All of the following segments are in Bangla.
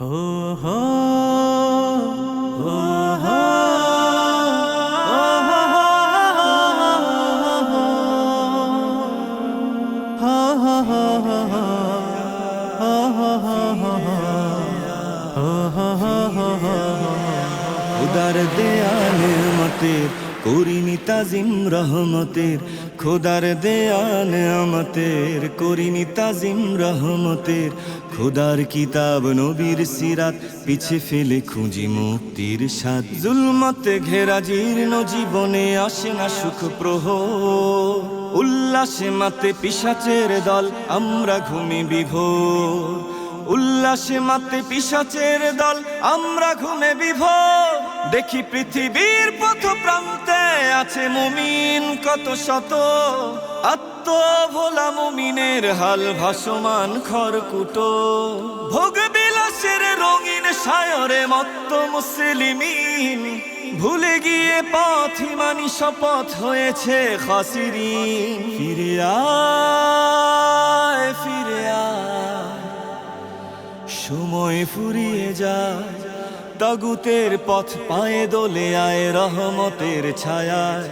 Oh, oh, oh. উদার দেয়ালের মতে তাজিম রহমতের, খোদার দেয়ান আমাতের। করিনি তাজিম রহমতের, খোদার কিতাব নবীর সিরাত। পিছে ফেলে খুঁজি মুক্তির স্বাদ। জুলমতে ঘেরা জীর্ণ জীবনে আসে না সুখ প্রহ। উল্লাসে মাতে পিসাচের দল, আমরা ঘুমি বিভোর। উল্লাসে মাতে পিসাচের দল, আমরা ঘুমে বিভোর। দেখি পৃথিবীর পথ প্রান্তে আছে মুমিন কত শত। আত্ম ভোলা মুমিনের হাল ভাসমান খড়কুটো। ভোগ বিলাসের রঙিন সায়রে মত্ত মুসলিমিন। ভুলে গিয়ে পথ মানি শপথ হয়েছে খাসিরিন। ফিরে আয় ফিরে আয়। সময় ফুরিয়ে যায় তাগুতের পথ পায়ে দোলে আয় রহমতের ছায়ায়।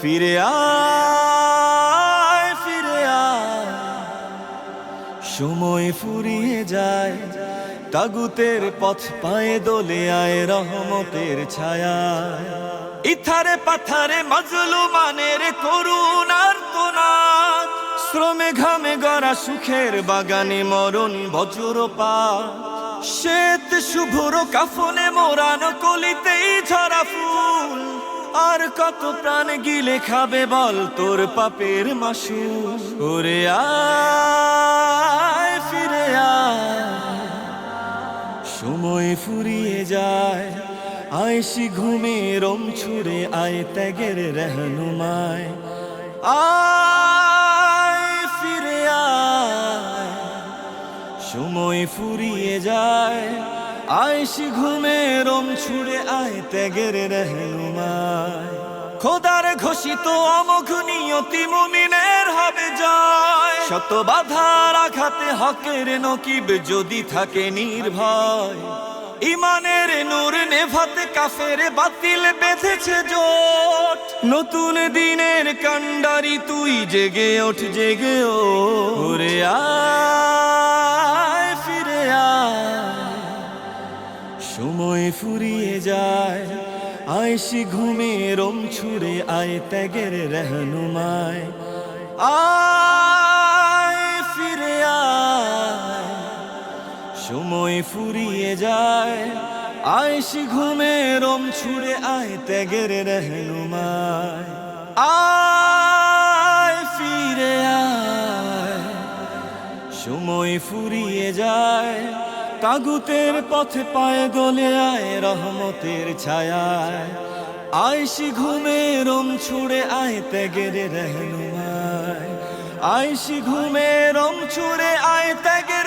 ফিরে আয়, ফিরে সময় ফুরিয়ে যায়, তাগুতের পথ পায়ে দোলে আয় রহমতের ছায়ায়। ইথারে পাথারে মজলুমানের করুণার তোনাথ শ্রমে ঘামে গড়া সুখের বাগানে মরণ বজ্রপাত। শ্বেত শুভ্র কাফনে মোরানো কলিতেই ঝরা ফুল। আর কত প্রাণ গিলে খাবে বল তোর পাপের মাসু ওরে আয়, ফিরে সময় ফুরিয়ে যায় আয়সি ঘুমে রম ছুড়ে আয় ত্যাগের রহনুমায়। আয়, ফিরে আয়। সময় ফুরিয়ে যায়। আয়সি ঘুমে রম ছুড়ে আয় ত্যাগের রহনুমায়। খোদার ঘোষিত নিয়তি মুমিনের হবে জয়। শত বাধার আঘাতে হকের নকিব যদি থাকে নির্ভয়। ইমানের নূর নেভাতে কাফের বাতিল বেঁধেছে জোট। নতুন দিনের কান্ডারি তুই জেগে ওঠ, জেগে ওরে আয় সময় ফুরিয়ে যায়। আয়সি ঘুমে রম ছুড়ে আয় ত্যাগের রহনুমায়। আয় ফিরে সময় ফুরিয়ে যায়। আয়সি ঘুমে রম ছুড়ে আয় ত্যাগের রহনুমায়। আয় ফুরিয়ে যায়। তাগুতের পথে পায়ে গলে আয় রহমতের ছায়ায়। আয়সি ঘুমে রম ছুড়ে আয় ত্যাগের রহনুমায়। আয়সি ঘুমে রম ছুড়ে আয় ত্যাগের